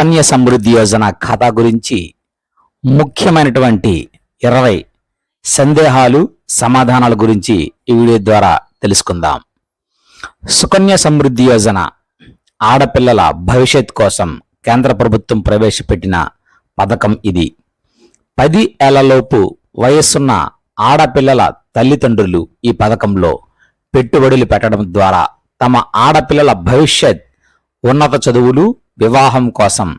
సుకన్య సమృద్ధి యోజన ఖాతా గురించి ముఖ్యమైనటువంటి ఇరవై సందేహాలు సమాధానాల గురించి ఈ వీడియో ద్వారా తెలుసుకుందాం. సుకన్య సమృద్ధి యోజన ఆడపిల్లల భవిష్యత్ కోసం కేంద్ర ప్రభుత్వం ప్రవేశపెట్టిన పథకం ఇది. పది ఏళ్ళలోపు వయస్సున్న ఆడపిల్లల తల్లిదండ్రులు ఈ పథకంలో పెట్టుబడులు పెట్టడం ద్వారా తమ ఆడపిల్లల భవిష్యత్ ఉన్నత చదువులు వివాహం కోసం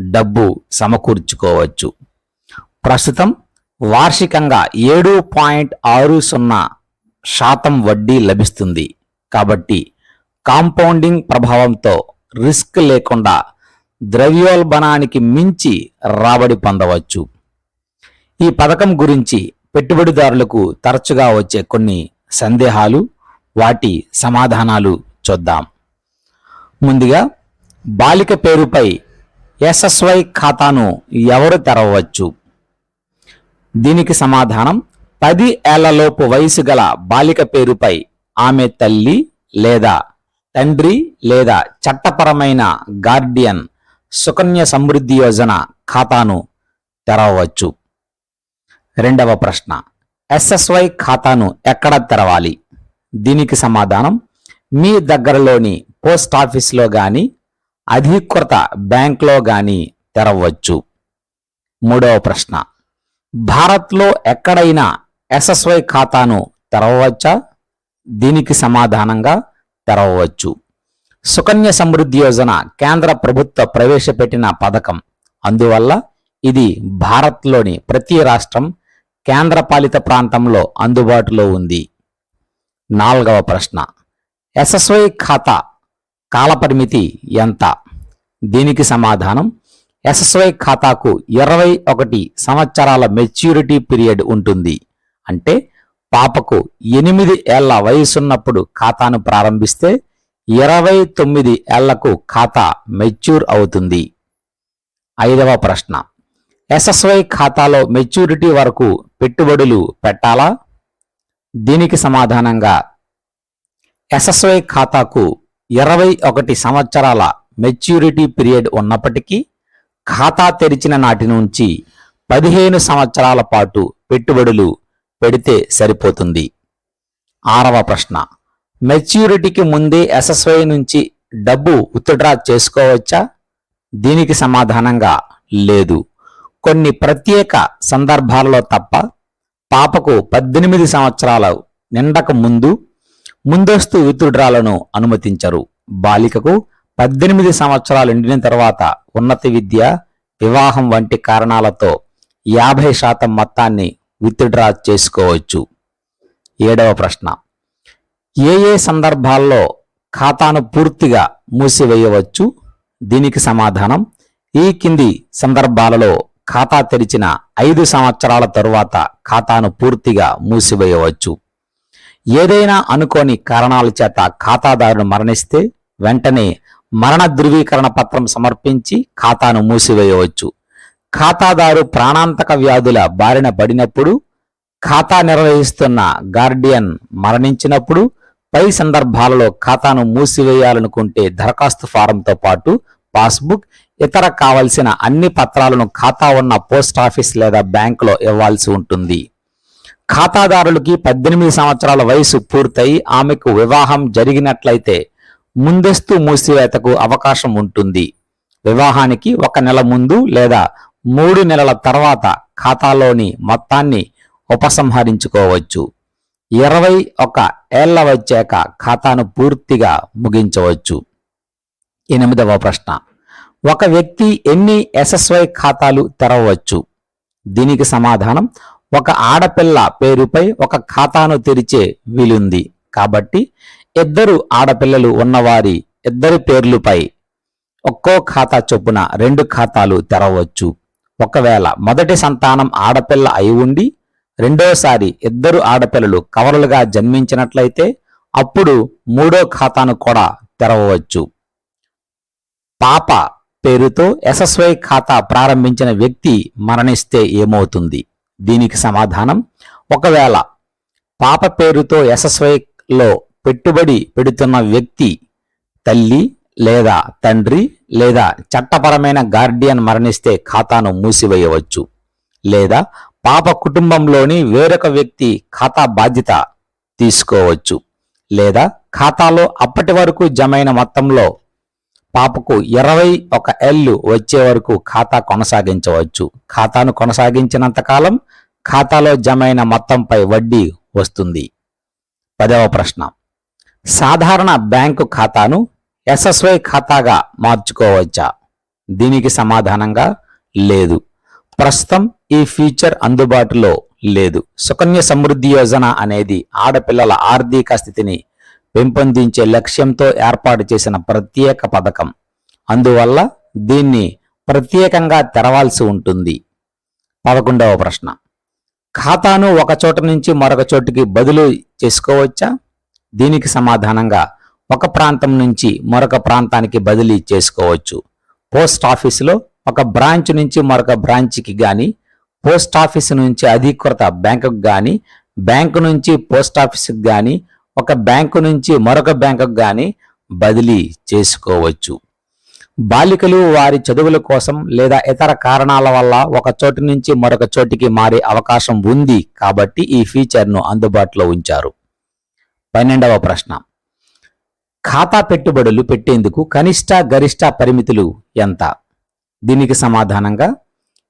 డబ్బు సమకూర్చుకోవచ్చు. ప్రస్తుతం వార్షికంగా ఏడు పాయింట్ ఆరు సున్నా శాతం వడ్డీ లభిస్తుంది. కాబట్టి కాంపౌండింగ్ ప్రభావంతో రిస్క్ లేకుండా ద్రవ్యోల్బణానికి మించి రాబడి పొందవచ్చు. ఈ పథకం గురించి పెట్టుబడిదారులకు తరచుగా వచ్చే కొన్ని సందేహాలు వాటి సమాధానాలు చూద్దాం. ముందుగా బాలిక పేరుపై ఎస్ఎస్వై ఖాతాను ఎవరు తెరవవచ్చు దీనికి సమాధానం పది ఏళ్ళలోపు వయసు గల బాలిక పేరుపై ఆమె తల్లి లేదా తండ్రి లేదా చట్టపరమైన గార్డియన్ సుకన్య సమృద్ధి యోజన ఖాతాను తెరవవచ్చు రెండవ ప్రశ్న ఎస్ఎస్వై ఖాతాను ఎక్కడ తెరవాలి? దీనికి సమాధానం మీ దగ్గరలోని పోస్ట్ ఆఫీస్లో కానీ అధీకృత బ్యాంక్లో గాని తెరవచ్చు. మూడవ ప్రశ్న. భారత్లో ఎక్కడైనా ఎస్ఎస్వై ఖాతాను తెరవవచ్చా? దీనికి సమాధానంగా తెరవవచ్చు. సుకన్య సమృద్ధి యోజన కేంద్ర ప్రభుత్వ ప్రవేశపెట్టిన పథకం. అందువల్ల ఇది భారత్లోని ప్రతి రాష్ట్రం కేంద్రపాలిత ప్రాంతంలో అందుబాటులో ఉంది. నాలుగవ ప్రశ్న. ఎస్ఎస్వై ఖాతా కాలపరిమితి ఎంత? దీనికి సమాధానం ఎస్ఎస్వై ఖాతాకు ఇరవై ఒకటి సంవత్సరాల మెచ్యూరిటీ పీరియడ్ ఉంటుంది. అంటే పాపకు ఎనిమిది ఏళ్ళ వయసున్నప్పుడు ఖాతాను ప్రారంభిస్తే ఇరవై తొమ్మిది ఏళ్ళకు ఖాతా మెచ్యూర్ అవుతుంది. ఐదవ ప్రశ్న ఎస్ఎస్వై ఖాతాలో మెచ్యూరిటీ వరకు పెట్టుబడులు పెట్టాలా? దీనికి సమాధానంగా ఎస్ఎస్వై ఖాతాకు ఇరవై ఒకటి సంవత్సరాల మెచ్యూరిటీ పీరియడ్ ఉన్నప్పటికీ ఖాతా తెరిచిన నాటి నుంచి పదిహేను సంవత్సరాల పాటు పెట్టుబడులు పెడితే సరిపోతుంది. ఆరవ ప్రశ్న. మెచ్యూరిటీకి ముందే ఎస్ఎస్వై నుంచి డబ్బు విత్డ్రా చేసుకోవచ్చా? దీనికి సమాధానంగా లేదు. కొన్ని ప్రత్యేక సందర్భాలలో తప్ప పాపకు పద్దెనిమిది సంవత్సరాల నిండక ముందు ముందస్తు విత్డ్రాలను అనుమతించరు. బాలికకు పద్దెనిమిది సంవత్సరాలు నిండిన తర్వాత ఉన్నత విద్య వివాహం వంటి కారణాలతో యాభై శాతం మొత్తాన్ని విత్డ్రా చేసుకోవచ్చు. ఏడవ ప్రశ్న. ఏ ఏ సందర్భాల్లో ఖాతాను పూర్తిగా మూసివేయవచ్చు? దీనికి సమాధానం ఈ కింది సందర్భాలలో ఖాతా తెరిచిన ఐదు సంవత్సరాల తరువాత ఖాతాను పూర్తిగా మూసివేయవచ్చు. ఏదైనా అనుకోని కారణాల చేత ఖాతాదారుడు మరణిస్తే వెంటనే మరణ ధృవీకరణ పత్రం సమర్పించి ఖాతాను మూసివేయవచ్చు. ఖాతాదారు ప్రాణాంతక వ్యాధుల బారిన పడినప్పుడు ఖాతా నిర్వహిస్తున్న గార్డియన్ మరణించినప్పుడు పై సందర్భాలలో ఖాతాను మూసివేయాలనుకుంటే దరఖాస్తు ఫారంతో పాటు పాస్బుక్ ఇతర కావలసిన అన్ని పత్రాలను ఖాతా ఉన్న పోస్ట్ ఆఫీస్ లేదా బ్యాంకులో ఇవ్వాల్సి ఉంటుంది. ఖాతాదారులకి పద్దెనిమిది సంవత్సరాల వయసు పూర్తయి ఆమెకు వివాహం జరిగినట్లయితే ముందస్తు మూసివేతకు అవకాశం ఉంటుంది. వివాహానికి ఒక నెల ముందు లేదా మూడు నెలల తర్వాత ఖాతాలోని మొత్తాన్ని ఉపసంహరించుకోవచ్చు. ఇరవై ఒక ఏళ్ళ వచ్చాక ఖాతాను పూర్తిగా ముగించవచ్చు. ఎనిమిదవ ప్రశ్న. ఒక వ్యక్తి ఎన్ని ఎస్ఎస్వై ఖాతాలు తెరవవచ్చు దీనికి సమాధానం ఒక ఆడపిల్ల పేరుపై ఒక ఖాతాను తెరిచే వీలుంది. కాబట్టి ఇద్దరు ఆడపిల్లలు ఉన్నవారి ఇద్దరి పేర్లుపై ఒక్కో ఖాతా చొప్పున రెండు ఖాతాలు తెరవచ్చు. ఒకవేళ మొదటి సంతానం ఆడపిల్ల అయి ఉండి రెండోసారి ఇద్దరు ఆడపిల్లలు కవరులుగా జన్మించినట్లయితే అప్పుడు మూడో ఖాతాను కూడా తెరవవచ్చు పాప పేరుతో ఎస్ఎస్వై ఖాతా ప్రారంభించిన వ్యక్తి మరణిస్తే ఏమవుతుంది? దీనికి సమాధానం. ఒకవేళ పాప పేరుతో ఎస్ఎస్వైలో పెట్టుబడి పెడుతున్న వ్యక్తి తల్లి లేదా తండ్రి లేదా చట్టపరమైన గార్డియన్ మరణిస్తే ఖాతాను మూసివేయవచ్చు. లేదా పాప కుటుంబంలోని వేరొక వ్యక్తి ఖాతా బాధ్యత తీసుకోవచ్చు. లేదా ఖాతాలో అప్పటి వరకు జమైన మొత్తంలో పాపకు ఇరవై ఒక ఏళ్ళు వచ్చే వరకు ఖాతా కొనసాగించవచ్చు. ఖాతాను కొనసాగించినంత కాలం ఖాతాలో జమైన మొత్తంపై వడ్డీ వస్తుంది. పదవ ప్రశ్న. సాధారణ బ్యాంకు ఖాతాను ఎస్ఎస్వై ఖాతాగా మార్చుకోవచ్చా? దీనికి సమాధానంగా లేదు. ప్రస్తుతం ఈ ఫీచర్ అందుబాటులో లేదు. సుకన్య సమృద్ధి యోజన అనేది ఆడపిల్లల ఆర్థిక స్థితిని పెంపొందించే లక్ష్యంతో ఏర్పాటు చేసిన ప్రత్యేక పథకం. అందువల్ల దీన్ని ప్రత్యేకంగా తెరవాల్సి ఉంటుంది. పదకొండవ ప్రశ్న. ఖాతాను ఒక చోట నుంచి మరొక చోటుకి బదులు చేసుకోవచ్చా? దీనికి సమాధానంగా ఒక ప్రాంతం నుంచి మరొక ప్రాంతానికి బదిలీ చేసుకోవచ్చు. పోస్ట్ ఆఫీసులో ఒక బ్రాంచ్ నుంచి మరొక బ్రాంచ్కి కానీ పోస్ట్ ఆఫీస్ నుంచి అధీకృత బ్యాంకుకు కానీ బ్యాంకు నుంచి పోస్ట్ ఆఫీస్కి కానీ ఒక బ్యాంకు నుంచి మరొక బ్యాంకుకు కానీ బదిలీ చేసుకోవచ్చు. బాలికలు వారి చదువుల కోసం లేదా ఇతర కారణాల వల్ల ఒక చోటు నుంచి మరొక చోటికి మారే అవకాశం ఉంది కాబట్టి ఈ ఫీచర్ను అందుబాటులో ఉంచారు. పన్నెండవ ప్రశ్న. ఖాతా పెట్టుబడులు పెట్టేందుకు కనిష్ట గరిష్ట పరిమితులు ఎంత? దీనికి సమాధానంగా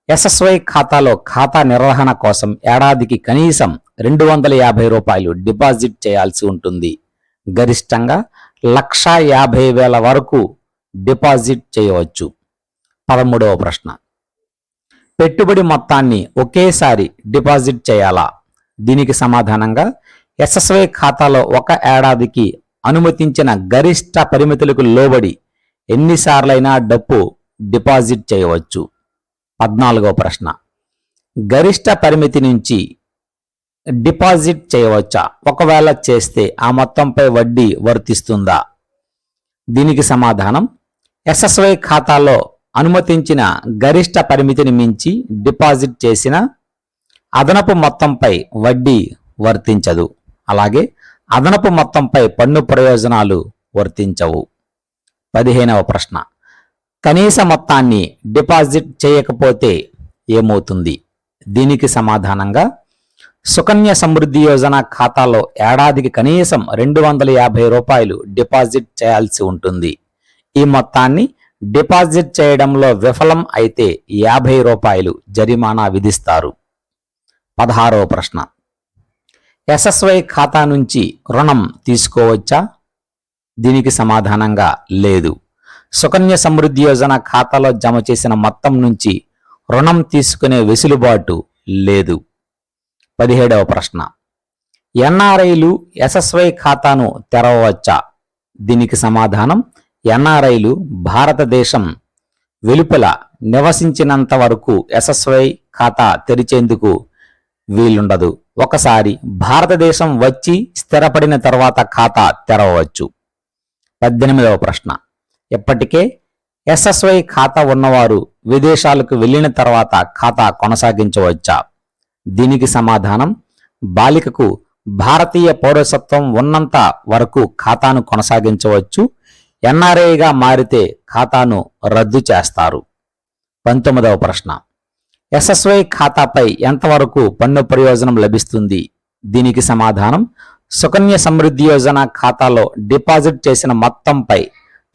ఎస్ఎస్వై ఖాతాలో ఖాతా నిర్వహణ కోసం ఏడాదికి కనీసం రెండు వందల యాభై రూపాయలు డిపాజిట్ చేయాల్సి ఉంటుంది. గరిష్టంగా లక్ష యాభై వేల వరకు డిపాజిట్ చేయవచ్చు. పదమూడవ ప్రశ్న. పెట్టుబడి మొత్తాన్ని ఒకేసారి డిపాజిట్ చేయాలా? దీనికి సమాధానంగా ఎస్ఎస్వై ఖాతాలో ఒక ఏడాదికి అనుమతించిన గరిష్ట పరిమితులకు లోబడి ఎన్నిసార్లైనా డబ్బు డిపాజిట్ చేయవచ్చు. పద్నాలుగవ ప్రశ్న. గరిష్ట పరిమితి నుంచి డిపాజిట్ చేయవచ్చా? ఒకవేళ చేస్తే ఆ మొత్తంపై వడ్డీ వర్తిస్తుందా? దీనికి సమాధానం ఎస్ఎస్వై ఖాతాలో అనుమతించిన గరిష్ట పరిమితిని మించి డిపాజిట్ చేసిన అదనపు మొత్తంపై వడ్డీ వర్తించదు. అలాగే అదనపు మొత్తంపై పన్ను ప్రయోజనాలు వర్తించవు. పదిహేనవ ప్రశ్న కనీస మొత్తాన్ని డిపాజిట్ చేయకపోతే ఏమవుతుంది? దీనికి సమాధానంగా సుకన్య సమృద్ధి యోజన ఖాతాలో ఏడాదికి కనీసం రెండు వందల యాభై రూపాయలు డిపాజిట్ చేయాల్సి ఉంటుంది. ఈ మొత్తాన్ని డిపాజిట్ చేయడంలో విఫలం అయితే యాభై రూపాయలు జరిమానా విధిస్తారు. పదహారవ ప్రశ్న. ఎస్ఎస్వై ఖాతా నుంచి రుణం తీసుకోవచ్చా? దీనికి సమాధానంగా లేదు. సుకన్య సమృద్ధి యోజన ఖాతాలో జమ చేసిన మొత్తం నుంచి రుణం తీసుకునే వెసులుబాటు లేదు. పదిహేడవ ప్రశ్న. ఎన్ఆర్ఐలు ఎస్ఎస్వై ఖాతాను తెరవవచ్చా? దీనికి సమాధానం ఎన్ఆర్ఐలు భారతదేశం వెలుపల నివసించినంత వరకు ఎస్ఎస్వై ఖాతా తెరిచేందుకు వీలుండదు. ఒకసారి భారతదేశం వచ్చి స్థిరపడిన తర్వాత ఖాతా తెరవవచ్చు. పద్దెనిమిదవ ప్రశ్న. ఇప్పటికే ఎస్ఎస్వై ఖాతా ఉన్నవారు విదేశాలకు వెళ్ళిన తర్వాత ఖాతా కొనసాగించవచ్చా? దీనికి సమాధానం బాలికకు భారతీయ పౌరసత్వం ఉన్నంత వరకు ఖాతాను కొనసాగించవచ్చు. ఎన్ఆర్ఐగా మారితే ఖాతాను రద్దు చేస్తారు. పంతొమ్మిదవ ప్రశ్న. ఎస్ఎస్వై ఖాతాపై ఎంతవరకు పన్ను ప్రయోజనం లభిస్తుంది? దీనికి సమాధానం సుకన్య సమృద్ధి యోజన ఖాతాలో డిపాజిట్ చేసిన మొత్తంపై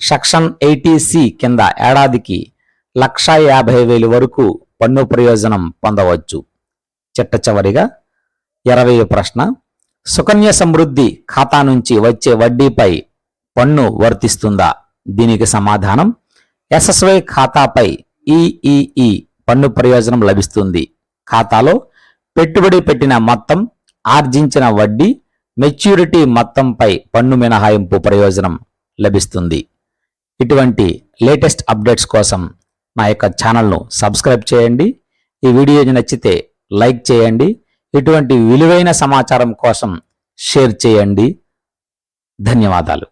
సెక్షన్ ఎయిటీసీ కింద ఏడాదికి లక్షా యాభై వేలు వరకు పన్ను ప్రయోజనం పొందవచ్చు. చిట్ట చివరిగా ఇరవై ప్రశ్న. సుకన్య సమృద్ధి ఖాతా నుంచి వచ్చే వడ్డీపై పన్ను వర్తిస్తుందా? దీనికి సమాధానం ఎస్ఎస్వై ఖాతాపై ఈఈఈ పన్ను ప్రయోజనం లభిస్తుంది. ఖాతాలో పెట్టుబడి పెట్టిన మొత్తం ఆర్జించిన వడ్డీ మెచ్యూరిటీ మొత్తంపై పన్ను మినహాయింపు ప్రయోజనం లభిస్తుంది. ఇటువంటి లేటెస్ట్ అప్డేట్స్ కోసం నా యొక్క ఛానల్ను సబ్స్క్రైబ్ చేయండి. ఈ వీడియో నచ్చితే లైక్ చేయండి. ఇటువంటి విలువైన సమాచారం కోసం షేర్ చేయండి. ధన్యవాదాలు.